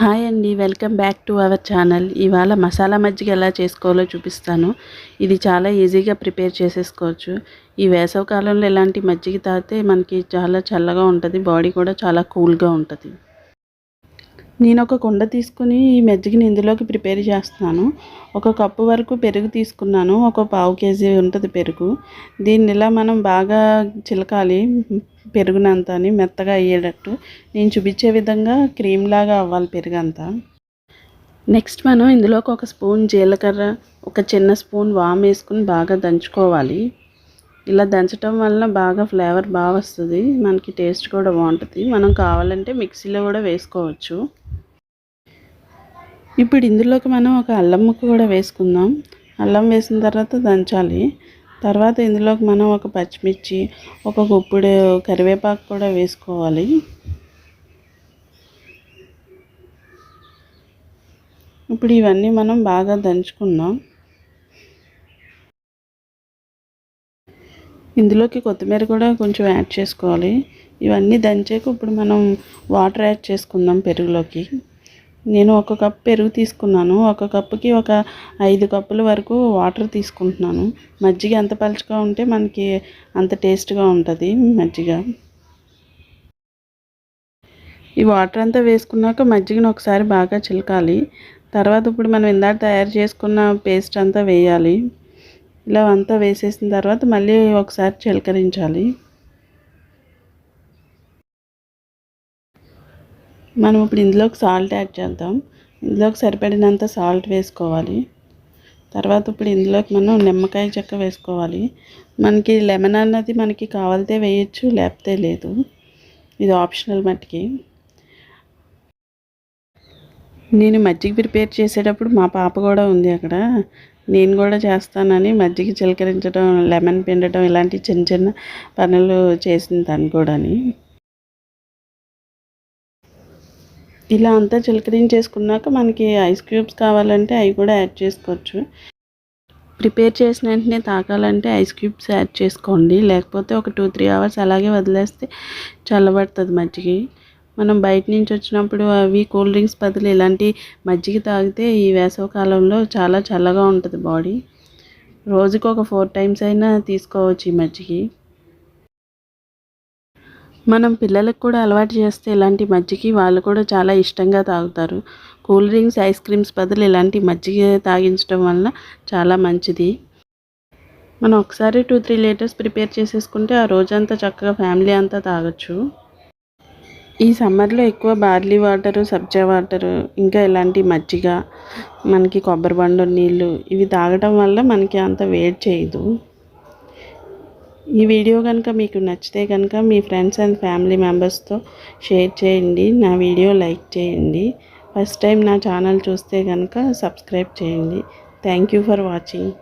Hi అండి welcome back to our channel. ఇవాళ మసాలా మజ్జిగ ఎలా చేసుకోవాలో చూపిస్తాను. ఇది చాలా ఈజీగా ప్రిపేర్ చేసేసుకోవచ్చు. ఈ వేసవ కాలంలో ఇలాంటి మజ్జిగ తాగితే మనకి చాలా చల్లగా ఉంటుంది బాడీ కూడా చాలా కూల్గా ఉంటుంది. నేను ఒక కుండ తీసుకుని ఈ మజ్జిగని ఇందులోకి ప్రిపేర్ చేస్తున్నాను. ఒక కప్పు వరకు పెరుగు తీసుకున్నాను. ఒక పావు కేజీ ఉంటుంది పెరుగు. దీన్ని ఇలా మనం బాగా చిలకాలి. పెరుగునంతా మెత్తగా అయ్యేటట్టు నేను చూపించే విధంగా క్రీమ్ లాగా అవ్వాలి పెరుగు అంతా నెక్స్ట్ మనం ఇందులోకి ఒక స్పూన్ జీలకర్ర ఒక చిన్న స్పూన్ వామ్ వేసుకుని బాగా దంచుకోవాలి. ఇలా దంచడం వలన బాగా ఫ్లేవర్ బాగా వస్తుంది మనకి టేస్ట్ కూడా బాగుంటుంది. మనం కావాలంటే మిక్సీలో కూడా వేసుకోవచ్చు. ఇప్పుడు ఇందులోకి మనం ఒక అల్లం ముక్క కూడా వేసుకుందాం. అల్లం వేసిన తర్వాత దంచాలి. తర్వాత ఇందులోకి మనం ఒక పచ్చిమిర్చి ఒక గుప్పుడు కరివేపాకు కూడా వేసుకోవాలి. ఇప్పుడు ఇవన్నీ మనం బాగా దంచుకుందాం. ఇందులోకి కొత్తిమీర కూడా కొంచెం యాడ్ చేసుకోవాలి. ఇవన్నీ దంచాక ఇప్పుడు మనం వాటర్ యాడ్ చేసుకుందాం పెరుగులోకి. నేను ఒక కప్ పెరుగు తీసుకున్నాను. ఒక కప్పుకి ఒక ఐదు కప్పుల వరకు వాటర్ తీసుకుంటున్నాను. మజ్జిగ ఎంత పలుచగా ఉంటే మనకి అంత టేస్ట్గా ఉంటుంది మజ్జిగ. ఈ వాటర్ అంతా వేసుకున్నాక మజ్జిగను ఒకసారి బాగా చిలకాలి. తర్వాత ఇప్పుడు మనం ఇందాక తయారు చేసుకున్న పేస్ట్ అంతా వేయాలి. ఇలా అంతా వేసేసిన తర్వాత మళ్ళీ ఒకసారి చిలకరించాలి. మనం ఇప్పుడు ఇందులోకి సాల్ట్ యాడ్ చేద్దాం. ఇందులోకి సరిపడినంత సాల్ట్ వేసుకోవాలి. తర్వాత ఇప్పుడు ఇందులోకి మనం నిమ్మకాయ చెక్క వేసుకోవాలి. మనకి లెమన్ అన్నది మనకి కావాలితే వేయచ్చు లేకపోతే లేదు. ఇది ఆప్షనల్ మట్టికి. నేను మజ్జిగ ప్రిపేర్ చేసేటప్పుడు మా పాప కూడా ఉంది అక్కడ. నేను కూడా చేస్తానని మజ్జిగ చిలకరించడం లెమన్ పిండటం ఇలాంటి చిన్న చిన్న పనులు చేసింది తను కూడాని. ఇలా అంతా చిలకరించేసుకున్నాక మనకి ఐస్ క్యూబ్స్ కావాలంటే అవి కూడా యాడ్ చేసుకోవచ్చు. ప్రిపేర్ చేసిన వెంటనే తాకాలంటే ఐస్ క్యూబ్స్ యాడ్ చేసుకోండి. లేకపోతే ఒక టూ త్రీ అవర్స్ అలాగే వదిలేస్తే చల్లబడుతుంది మజ్జిగ. మనం బయట నుంచి వచ్చినప్పుడు అవి కూల్ డ్రింక్స్ బదులు ఇలాంటి మజ్జిగ తాగితే ఈ వేసవ కాలంలో చాలా చల్లగా ఉంటుంది బాడీ. రోజుకి ఒక ఫోర్ టైమ్స్ అయినా తీసుకోవచ్చు ఈ మజ్జిగ. మనం పిల్లలకు కూడా అలవాటు చేస్తే ఇలాంటి మజ్జిగ వాళ్ళు కూడా చాలా ఇష్టంగా తాగుతారు. కూల్ డ్రింక్స్ ఐస్ క్రీమ్స్ బదులు ఇలాంటి మజ్జిగ తాగించడం వలన చాలా మంచిది. మనం ఒకసారి టూ త్రీ లీటర్స్ ప్రిపేర్ చేసేసుకుంటే ఆ రోజంతా చక్కగా ఫ్యామిలీ అంతా తాగొచ్చు. ఈ సమ్మర్లో ఎక్కువ బార్లీ వాటరు సబ్జా వాటరు ఇంకా ఇలాంటి మజ్జిగ మనకి కొబ్బరి బండు నీళ్ళు ఇవి తాగడం వల్ల మనకి అంత వేడి చేయదు. ఈ వీడియో కనుక మీకు నచ్చితే కనుక మీ ఫ్రెండ్స్ అండ్ ఫ్యామిలీ మెంబర్స్తో షేర్ చేయండి. నా వీడియో లైక్ చేయండి. ఫస్ట్ టైం నా ఛానల్ చూస్తే కనుక సబ్స్క్రైబ్ చేయండి. Thank you for watching.